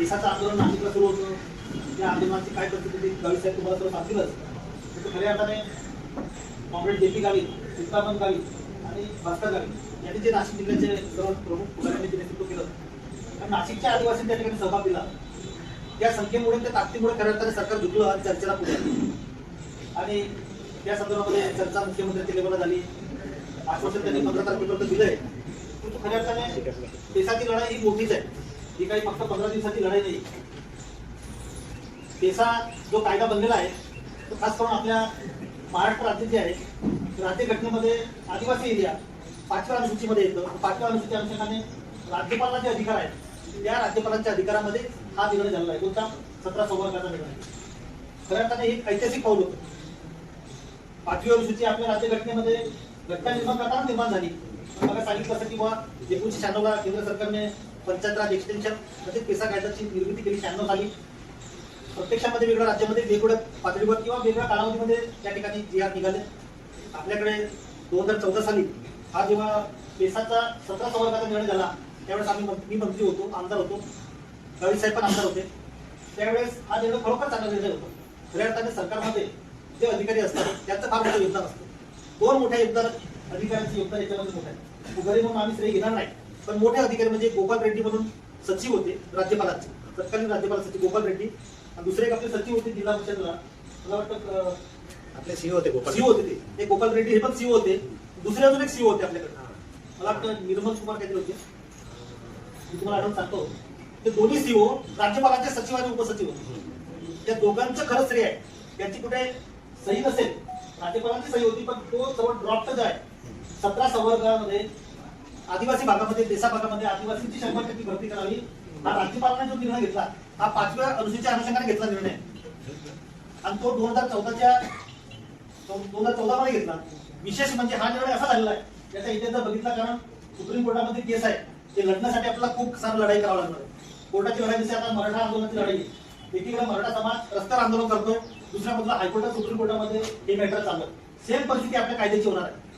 केसाचं आंदोलन नाशिकला सुरू होतं. त्या आंदोलनाची काय परिस्थिती गावी साहेब तुम्हाला सर्व सांगतीलच. तर खऱ्या अर्थाने कॉम्रेड जे पी गावी चित्तामन गावी आणि भास्कर गावी यांनी जे नाशिक जिल्ह्याचे सर्व प्रमुख पुढाऱ्यांनी जे नेतृत्व केलं आणि नाशिकच्या आदिवासी त्या ठिकाणी सहभाग दिला. त्या संख्येमुळे त्या ताकदीमुळे खऱ्या अर्थाने सरकार झुकलं आणि चर्चेला पुढे आणि त्या संदर्भामध्ये चर्चा मुख्यमंत्र्यांच्या लेवलला झाली. आश्वासन त्यांनी पंधरा तारखेपर्यंत दिलंय. परंतु खऱ्या अर्थाने देशाची लढाई ही मोठीच आहे. ही काही फक्त पंधरा दिवसाची लढाई नाही. पेसा जो कायदा बनलेला आहे तो खास करून आपल्या महाराष्ट्र राज्य जे आहे राज्य घटनेमध्ये आदिवासी एरिया पाचव्या अनुसूचीमध्ये येतं. पाचव्या अनुसूची अनुषंगाने राज्यपालाला जे अधिकार आहेत. त्या राज्यपालांच्या अधिकारामध्ये हा निर्णय झालेला आहे. कोणता? सतरा संवर्गाचा निर्णय. खऱ्या अर्थाने हे एक ऐतिहासिक पाऊल होतं. पाचवी अनुसूची आपल्या राज्य घटनेमध्ये घटना निर्माण करताना निर्माण झाली. मला सांगितलं असं की बाबा एकोणीशे शहाण्णवला केंद्र सरकारने पंचायत राज एक्सटेन्शन म्हणजे पेसा कायद्याची निर्मिती केली शहाण्णव साली. प्रत्यक्षामध्ये वेगळ्या राज्यामध्ये वेगवेगळ्या पातळीवर किंवा वेगळ्या कालावधीमध्ये त्या ठिकाणी जी आर निघाले. आपल्याकडे दोन हजार चौदा साली हा जेव्हा पेसाचा सतरा संवर्गाचा निर्णय झाला त्यावेळेस आम्ही मंत्री- मी मंत्री होतो आमदार होतो. रवी साहेब पण आमदार होते. त्यावेळेस हा निर्णय खरोखर चांगला निर्णय होतो. खऱ्या अर्थाने सरकारमध्ये जे अधिकारी असतात त्यांचं फार मोठं योगदान असतं. दोन मोठ्या योगदान अधिकाऱ्यांचं योगदान याच्यामध्ये मोठं आहे. गरीब म्हणून आम्ही श्रेय घेणार नाही. पण मोठे अधिकारी म्हणजे गोपाल रेड्डी म्हणून सचिव होते राज्यपालांचे. तत्कालीन राज्यपाल सचिव गोपाल रेड्डी. आणि दुसरे एक आपले सचिव होते जिल्हा परिषदला. मला वाटतं आपले सीओ होते गोपाल सीओ होते ते. ते गोपाल रेड्डी हे पण सीओ होते. दुसरे अजून एक सीओ होते आपल्याकडे. मला वाटतं निर्मल कुमार काहीतरी होते. मी तुम्हाला आठवण सांगतो. ते दोन्ही सीओ राज्यपालांचे सचिव आणि उपसचिव होते. त्या दोघांचं खरं श्रेय आहे. त्यांची कुठे सही नसेल राज्यपालांची सही होती पण तो सर्व ड्रॉप जो आहे सतरा संवर्गामध्ये आदिवासी भागामध्ये देसा भागामध्ये आदिवासींची शंभर टक्के भरती करावी. हा राज्यपालांनी जो निर्णय घेतला हा पाचव्या अनुसूचीच्या अनुषंगाने घेतला निर्णय. आणि तो दोन हजार चौदाच्या दोन हजार चौदा मध्ये घेतला. विशेष म्हणजे हा निर्णय असा झालेला आहे त्याचा इतिहास बघितला कारण सुप्रीम कोर्टामध्ये केस आहे. ते लढण्यासाठी आपल्याला खूप सारं लढाई करावं लागणार आहे. कोर्टाची लढाई जशी आता मराठा आंदोलनाची लढाई एकीकडे मराठा समाज रस्त्यावर आंदोलन करतोय दुसऱ्या बाजूला हायकोर्टात सुप्रीम कोर्टामध्ये हे मॅटर चाललं सेम परिस्थिती आपल्या कायद्याची होणार आहे.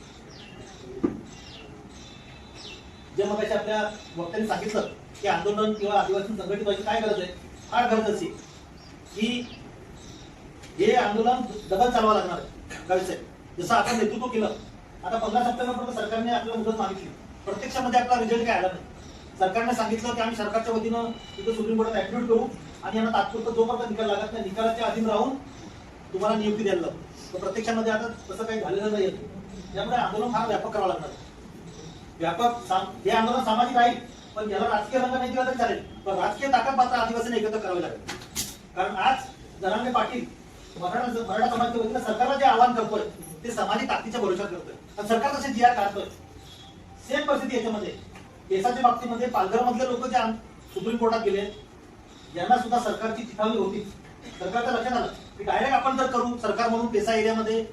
जे मग आपल्या वक्त्यांनी सांगितलं की आंदोलन किंवा आदिवासी संघटित व्हायची काय गरज आहे? फार गरज अशी की हे आंदोलन डबल चालवा लागणार आहे. जसं आपण नेतृत्व केलं आता पंधरा सप्टेंबरपर्यंत सरकारने आपल्याला मुदत मागितली. प्रत्यक्षामध्ये आपला रिझल्ट काय आला नाही. सरकारने सांगितलं की आम्ही सरकारच्या वतीनं तिथं सुप्रीम कोर्टात ऍडमिट करू आणि यांना तात्पुरतं जोपर्यंत निकाल लागत नाही निकालाच्या अधीन राहून तुम्हाला नियुक्ती द्यायला लागतो तर प्रत्यक्षामध्ये आता तसं काही झालेलं नाही त्यामुळे आंदोलन फार व्यापक करावं लागणार व्यापक हे आंदोलन सामाजिक आहे पण याला राजकीय रंग नाही दिला तरी चालेल. पण राजकीय ताकद मात्र आदिवासीने एकत्र करावी लागेल. कारण आज जरांगे पाटील मराठा मराठा समाजाच्या वतीनं सरकारला जे आवाहन करतोय ते सामाजिक ताकदीच्या भरोशात करतोय. आणि सरकार तसे जी आर काढतोय सेम परिस्थिती याच्यामध्ये. केसाच्या बाबतीमध्ये पालघर मधले लोक जे आम- सुप्रीम कोर्टात गेले यांना सुद्धा सरकारची चिथावणी होती. सरकारच्या लक्षात आलं. की डायरेक्ट आपण जर करू सरकार म्हणून पेसा एरियामध्ये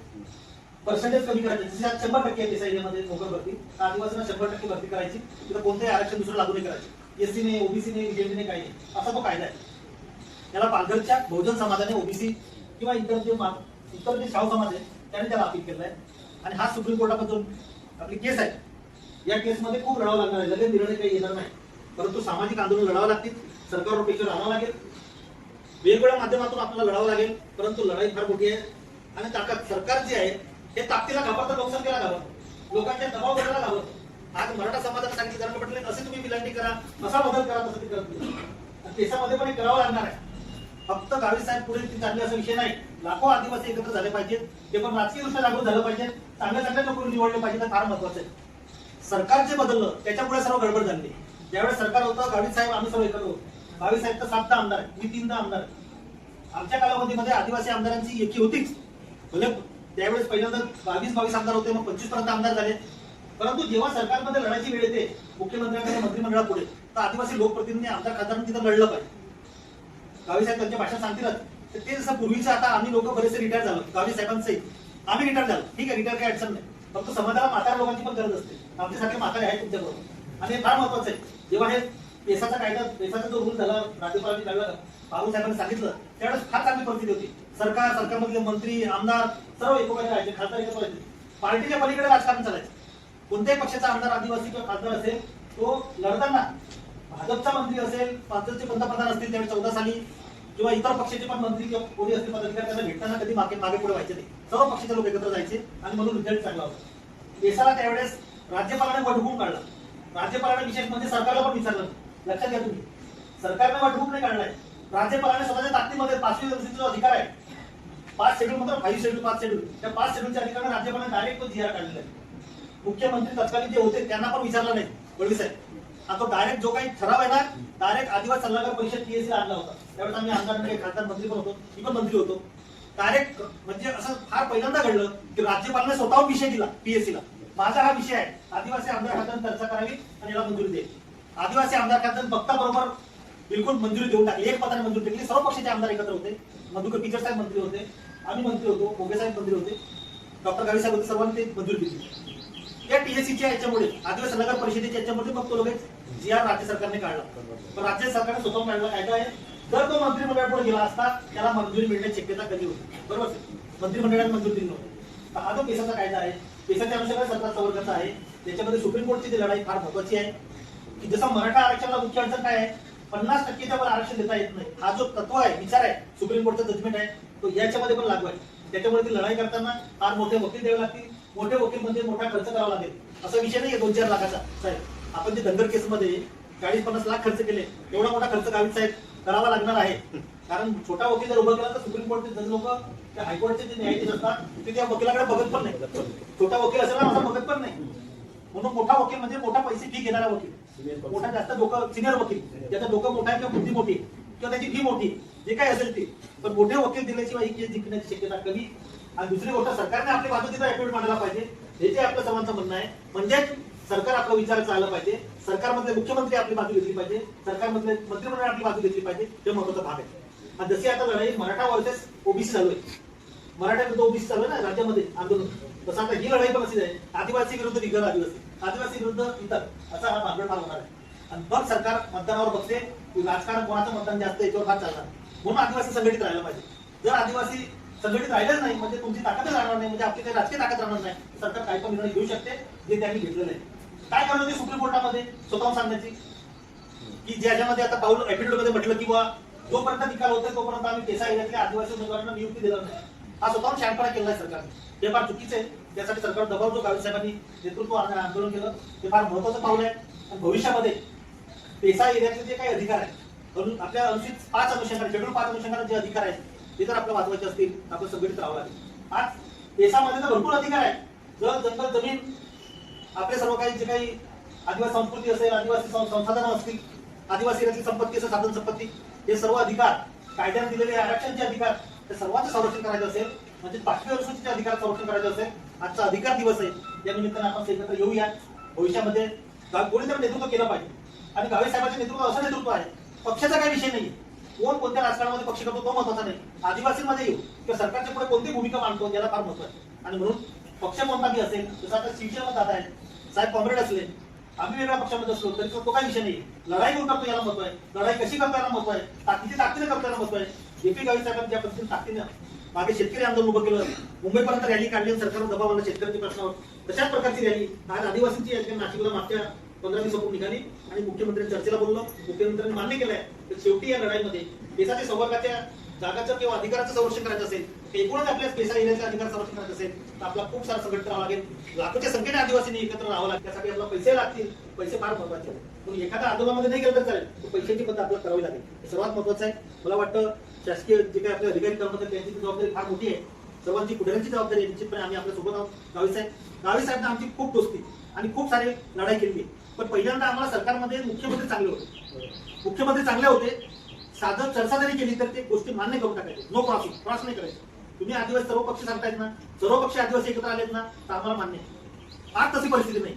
पर्सेंटेज कमी करायचे. जसे आज शंभर टक्के आहे पेसा एरियामध्ये नोकर भरती आदिवासींना शंभर टक्के भरती करायची. तिथं कोणतंही आरक्षण दुसरं लागू नाही करायचे. एससीने ओबीसीने बीजेपीने काही नाही. असा तो कायदा आहे. याला पालघरच्या बहुजन समाजाने ओबीसी किंवा इतर जे इतर जे शाहू समाज आहे त्याने त्याला अपील केलं आहे आणि हा सुप्रीम कोर्टापासून आपली केस आहे. या केसमध्ये खूप लढावं लागणार आहे. लगेच निर्णय काही येणार नाही. परंतु सामाजिक आंदोलन लढावं लागतील. सरकारवर प्रेशर राहावं लागेल. वेगवेगळ्या माध्यमातून आपल्याला लढावं लागेल. परंतु लढाई फार मोठी आहे. आणि ताकद सरकार जे आहे हे ताकदीला घाबरतं लोकसंख्येला घाबरतं. लोकांच्या दबाव करायला घाबरतं. आज मराठा समाजाला सांगितलं जरांगे पाटील असे तुम्ही विनंती करा असा बदल करा तसं ते करत केसामध्ये पण हे करावं लागणार आहे. फक्त गावी साहेब पुढे चालले असा विषय नाही. लाखो आदिवासी एकत्र झाले पाहिजेत. ते पण राजकीय दृष्ट्या लागू झालं पाहिजे चांगल्या चांगल्या नोकरी निवडले पाहिजे फार महत्वाचं आहे. सरकार जे बदललं त्याच्यामुळे सर्व गडबड झाली. ज्यावेळेस सरकार होतं गावी साहेब आम्ही सर्व एकत्र होतो. गावी साहेब तर सातदा आमदार आहे मी तीनदा आमदार आहे. आमच्या कालावधीमध्ये आदिवासी आमदारांची एकी होतीच. भले त्यावेळेस पहिल्यांदा बावीस बावीस आमदार होते मग पंचवीसपर्यंत आमदार झाले. परंतु जेव्हा सरकारमध्ये लढायची वेळ येते मुख्यमंत्र्यांकडे मंत्रिमंडळापुढे तर आदिवासी लोकप्रतिनिधी आमदार खासदारांनी तिथं लढलं पाहिजे. गावी साहेब त्यांच्या भाषा सांगतीलच. तर ते जसं पूर्वीचं आता आम्ही लोक बरेचसे रिटायर झालो. गावी साहेबांचे आम्ही रिटायर झालो. ठीक आहे रिटायर काही अडचण नाही. फक्त समाजाला म्हाताऱ्या लोकांची पण गरज असते. आमच्यासारखे म्हातारे आहेत तुमच्याबरोबर. आणि हे फार महत्वाचं आहे. जेव्हा हे पेसाचा कायदा पेसाचा जो रूल झाला राज्यपालांनी काढला बाबू साहेबांनी सांगितलं त्यावेळेस फार चांगली परिस्थिती होती. सरकार सरकारमधले मंत्री आमदार सर्व एकोप्याने राहायचे खासदार एकत्र राहायचे पार्टीच्या पलीकडे राजकारण चालायचं. कोणत्याही पक्षाचा आमदार आदिवासी किंवा खासदार असेल तो लढताना भाजपचा मंत्री असेल पाचचे पंतप्रधान असतील त्यावेळी चौदा साली किंवा इतर पक्षाचे पण मंत्री किंवा कोणी असतील पदाधिकारी त्यांना भेटताना कधी मागे मागे पुढे व्हायचे नाही. सर्व पक्षाचे लोक एकत्र जायचे आणि म्हणून रिझल्ट चांगला होता. देशाला त्यावेळेस राज्यपालाने वटहुकूम काढला. राज्यपालाने विशेष म्हणजे सरकारला पण विचारलं. लक्षात घ्या तुम्ही. सरकारने वटहुकूम नाही काढलाय. राज्यपालाने स्वतःच्या ताकदीमध्ये पाचवी व्यवस्थेचा जो अधिकार आहे. पाच शेड्यूल म्हणतात फाईव्ह शेड्यूल पाच शेड्यूल. त्या पाच शेड्यूलच्या अधिकाराने राज्यपालाने डायरेक्ट तो जिआर काढलेला आहे. मुख्यमंत्री तत्कालीन जे होते त्यांना पण विचारलं नाही वडवी साहेब. आता डायरेक्ट जो काही ठराव आहे ना डायरेक्ट आदिवासी सल्लागार परिषद टीएससी आणला होता. त्यावेळेस आम्ही आमदार म्हणजे खासदार मंत्री पण होतो मी पण मंत्री होतो. डायरेक्ट म्हणजे असं फार पहिल्यांदा घडलं की राज्यपालाने स्वतःहून विषय दिला पीएससीला माझा हा विषय आहे. आदिवासी आमदार खात्याने चर्चा करावी आणि याला मंजुरी द्यायची आदिवासी आमदार खात्याने बघता बरोबर बिलकुल मंजुरी देऊन टाकली. एक पदाने मंजुरी टाकली सर्व पक्षाचे आमदार एकत्र होते. मधुकर टीचर साहेब मंत्री होते. आम्ही मंत्री होतो. मोगे साहेब मंत्री होते. डॉक्टर गावी साहेब होते. सर्वांनी ते मंजुरी दिली. या टीएससीच्या याच्यामुळे आदिवासी नगर परिषदेच्या याच्यामुळे मग तो लगेच जी आर राज्य सरकारने काढला. पण राज्य सरकारने स्वतः काढला. कायदा आहे जर तो मंत्रिमंडळापुढे गेला असता त्याला मंजुरी मिळण्याची शक्यता कधी होती? बरोबर मंत्रिमंडळाने मंजुरी दिली नव्हती. तर हा जो पेशाचा कायदा आहे पेशाच्या अनुषंगाने सरकार संवर्गाचा आहे. त्याच्यामध्ये सुप्रीम कोर्टची ती लढाई फार महत्वाची आहे. की जसं मराठा आरक्षणाला मुख्य अडचण काय आहे? पन्नास टक्केच्या त्यावर आरक्षण देता येत नाही. हा जो तत्व आहे विचार आहे सुप्रीम कोर्टचा जजमेंट आहे तो याच्यामध्ये पण लागू आहे. त्याच्यामुळे ती लढाई करताना फार मोठे वकील द्यावे लागतील. मोठे वकील म्हणजे मोठा खर्च करावा लागेल. असा विषय नाही दोन चार लाखाचा साहेब. आपण जे धनगर केसमध्ये चाळीस पन्नास लाख खर्च केले एवढा मोठा खर्च गावित साहेब करावा लागणार आहे. कारण छोटा वकील जर उभा केला तर सुप्रीम कोर्टचे जज लोक त्या हायकोर्टचे जे न्यायाधीश असतात ते त्या वकिलाकडे बघत पण नाही. छोटा वकील असेल ना असा बघत पण नाही. म्हणून मोठा वकील म्हणजे मोठा पैसे फी घेणारा वकील. मोठा जास्त डोकं सिनियर वकील ज्याचा डोकं मोठा आहे किंवा बुद्धी मोठी किंवा त्याची फी मोठी जे काही असेल ते. पण मोठे वकील दिल्याशिवाय ही केस जिंकण्याची शक्यता कमी. आणि दुसरी गोष्ट सरकारने आपली बाजू तिथं ऍक्टिव्ह मांडायला पाहिजे हे जे आपलं सर्वांचं म्हणणं आहे म्हणजेच सरकार आपला विचार चालला पाहिजे सरकारमधले मुख्यमंत्री आपली बाजू घेतली पाहिजे सरकारमधले मंत्रिमंडळ आपली बाजू घेतली पाहिजे हे महत्त्वाचा भाग आहे. आणि जशी आता लढाई मराठा वर्सेस ओबीसी चालू आहे मराठा विरुद्ध ओबीसी चालू आहे ना राज्यामध्ये आंदोलन. तसं आता ही लढाई पण अशीच आहे आदिवासी विरुद्ध विगर आदिवासी. आदिवासी विरुद्ध इतर असा हा भांडण भाग होणार आहे. आणि मग सरकार मतदानावर बघते की राजकारण कोणाचं मतदान जास्त याच्यावर फार चालणार म्हणून आदिवासी संघटित राहिलं पाहिजे. जर आदिवासी संघटित राहिलंच नाही म्हणजे तुमची ताकदच राहणार नाही म्हणजे आपली काही राजकीय ताकद राहणार नाही सरकार काही पण निर्णय घेऊ शकते जे त्यांनी घेतलेलं आहे. काय करणार ते सुप्रीम कोर्टामध्ये? स्वतःहून सांगण्याची. की ज्याच्यामध्ये आता पाऊल ऍफिडेव्हिटमध्ये म्हटलं किंवा जोपर्यंत निकाल होते तोपर्यंत आम्ही केसा एरियातल्या आदिवासी उमेदवारांना नियुक्ती देणार नाही. हा स्वतःहून शहाणपणा केला आहे सरकारने. हे फार चुकीचं आहे. त्यासाठी सरकार दबाव जो गावी साहेबांनी नेतृत्व आंदोलन केलं ते फार महत्वाचं पाऊल आहे. आणि भविष्यामध्ये पेसा एरियाचे जे काही अधिकार आहेत म्हणून आपल्या अनुसूचित पाच अनुषंगाने शेड्यूल पाच अनुषंगाने जे अधिकार आहेत ते जर आपल्या वाचवायचे असतील तर आपण संघटित राहावं लागेल. आज पेसामध्ये तर भरपूर अधिकार आहेत. जर जंगल जमीन आपले सर्व काही जे काही आदिवासी संस्कृती असेल आदिवासी सं- संसाधनं असतील आदिवासी संपत्ती असेल साधन संपत्ती हे सर्व अधिकार कायद्याने दिलेले आरक्षणचे अधिकार ते सर्वांचं संरक्षण करायचं असेल म्हणजे पाचवी अनुसूचीचे अधिकार संरक्षण करायचं असेल आजचा अधिकार दिवस आहे. या निमित्ताने आपण एकत्र येऊया. भविष्यामध्ये कोणी कोणीतरी नेतृत्व केलं पाहिजे. आणि गावे साहेबांचे नेतृत्व असं नेतृत्व आहे. पक्षाचा काही विषय नाही कोण कोणत्या राजकारणामध्ये पक्ष करतो तो महत्त्वाचा नाही. आदिवासींमध्ये येऊ किंवा सरकारच्या पुढे कोणती भूमिका मांडतो याला फार महत्त्व आहे. आणि म्हणून पक्ष कोणता बी असेल जसं आता शिवसेना दादा आहे साहेब कॉम्रेड असले आम्ही वेगळ्या पक्षामध्ये असलो तरी तो काही विषय नाही लढाई कोण करतो याला महत्त्व आहे. लढाई कशी करतो याला महत्त्व आहे. ताकदीची ताकदीने करतो याला महत्त्व आहे. जेपी गावी साहेबांनी ज्या पद्धतीने ताकदीने मागे शेतकरी आंदोलन उभं केलं. मुंबईपर्यंत रॅली काढली सरकारनं दबाव आणला शेतकऱ्यांच्या प्रश्नावर तशाच प्रकारची रॅली. आज आदिवासींची या ठिकाणी नाशिकला मागच्या पंधरा दिवसापूर्वी निघाली आणि मुख्यमंत्री चर्चेला बोललो मुख्यमंत्र्यांनी मान्य केलंय. तर शेवटी या लढाईमध्ये देशाच्या संवर्गाच्या जागाचं किंवा अधिकाराचं संरक्षण करायचं असेल तर एकूणच आपल्या पेसा येण्याचा अधिकार संरक्षण करायचं असेल तर आपला खूप सारा संघट करावं लागेल. लाखोच्या संख्येने आदिवासींनी एकत्र राहावं लागेल. त्यासाठी आपल्याला पैसे लागतील. पैसे फार महत्त्वाचे आहेत. म्हणून एखाद्या आंदोलनामध्ये नाही गेलं तर चालेल. पैशाची पद्धत आपल्याला करावी लागेल. सर्वात महत्वाचं आहे. मला वाटतं शासकीय जे काही आपले अधिकारी कर्मचारी त्यांची जबाबदारी फार मोठी आहे. सर्वांची कुठल्याची जबाबदारी आहे. निश्चितपणे आम्ही आपल्यासोबत आहोत. गावी साहेब गावी साहेब आमची खूप दोस्ती आणि खूप सारी लढाई केली पण पहिल्यांदा आम्हाला सरकारमध्ये मुख्यमंत्री चांगले होते. मुख्यमंत्री चांगले होते. साधं चर्चा जरी केली तर ते गोष्टी मान्य करून टाकायचे. नो क्रॉसिंग क्रॉस नाही करायचं. तुम्ही आदिवासी सर्व पक्ष सांगतायत ना सर्व पक्ष आदिवासी एकत्र आलेत ना तर आम्हाला मान्य आहे. आज तशी परिस्थिती नाही.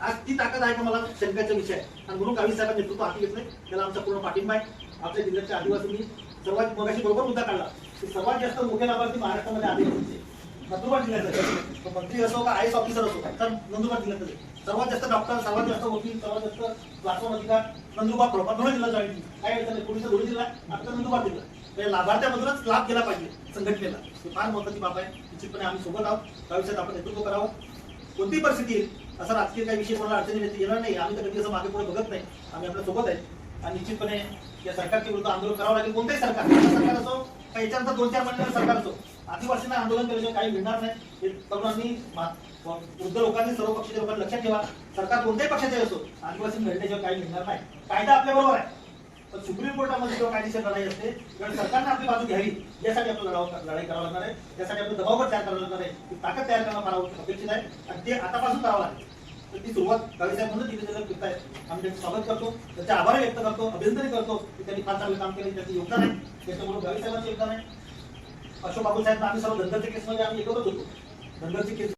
आज ती ताकद आहे का मला? शंकाचा विषय आहे. आणि म्हणून गावी साहेबांनी नेतृत्व हाती घेतलंय. त्याला आमचा पूर्ण पाठिंबा आहे. आपल्या जिल्ह्याच्या आदिवासींनी सर्वात मगाशी बरोबर मुद्दा काढला. की सर्वात जास्त मोठे लाभार्थी महाराष्ट्रामध्ये आदिवासींचे नंदुरबार जिल्ह्यात मंत्री असो का आय एस ऑफिसर असो तर नंदुरबार जिल्ह्यात सर्वात जास्त डॉक्टर सर्वात जास्त वकील सर्वात जास्त प्लॅटफॉर्म अधिकार नंदुरबार प्रॉपर धुळे जिल्हा जॉईन काय अडचण नाही धुळे जिल्हा? आता नंदुरबार जिल्हा. म्हणजे लाभार्थ्यामधूनच लाभ केला पाहिजे संघटनेला. ही फार महत्वाची बाब आहे. निश्चितपणे आम्ही सोबत आहोत. भविष्यात आपण नेतृत्व करावं. कोणतीही परिस्थिती येईल? असा राजकीय काही विषय कोणाला अडचणी येणार नाही. आम्ही तर कधी असं मागे पुढे बघत नाही. आम्ही आपल्यासोबत आहे. आणि निश्चितपणे या सरकारच्या विरुद्ध आंदोलन करावं लागेल. कोणत्याही सरकार सरकार असो का याच्यानंतर दोन चार महिन्यात सरकार असो आदिवासींना आंदोलन केल्याशिवाय काही मिळणार नाही. हे तरुणांनी वृद्ध लोकांनी सर्व पक्षाच्या लोकांनी लक्षात ठेवा. सरकार कोणत्याही पक्षाचे असो आदिवासी मिळण्याशिवाय काही मिळणार नाही. कायदा आपल्या बरोबर आहे. पण सुप्रीम कोर्टामध्ये जेव्हा कायदेशीर लढाई असते कारण सरकारने आपली बाजू घ्यावी. यासाठी आपण लढाव लढाई करावं लागणार आहे. त्यासाठी आपलं दबावच तयार करावं लागणार आहे. ती ताकद तयार करणं फार अपेक्षित आहे. आणि ते आतापासून करावं लागेल. तर ती सुरुवात गावीसाहेब म्हणून तिथे त्याला करताय आम्ही त्यांचं स्वागत करतो. त्याचे आभार व्यक्त करतो. अभिनंदन करतो की त्यांनी फार चांगलं काम केलं. त्याचं योगदान आहे. त्याच्यामुळे गावीसाहेबांचं योगदान आहे. अशोक बाबूसाहेब आम्ही सर्व धनगरच्या केसमध्ये आम्ही एकत्रच होतो. धनगरची केस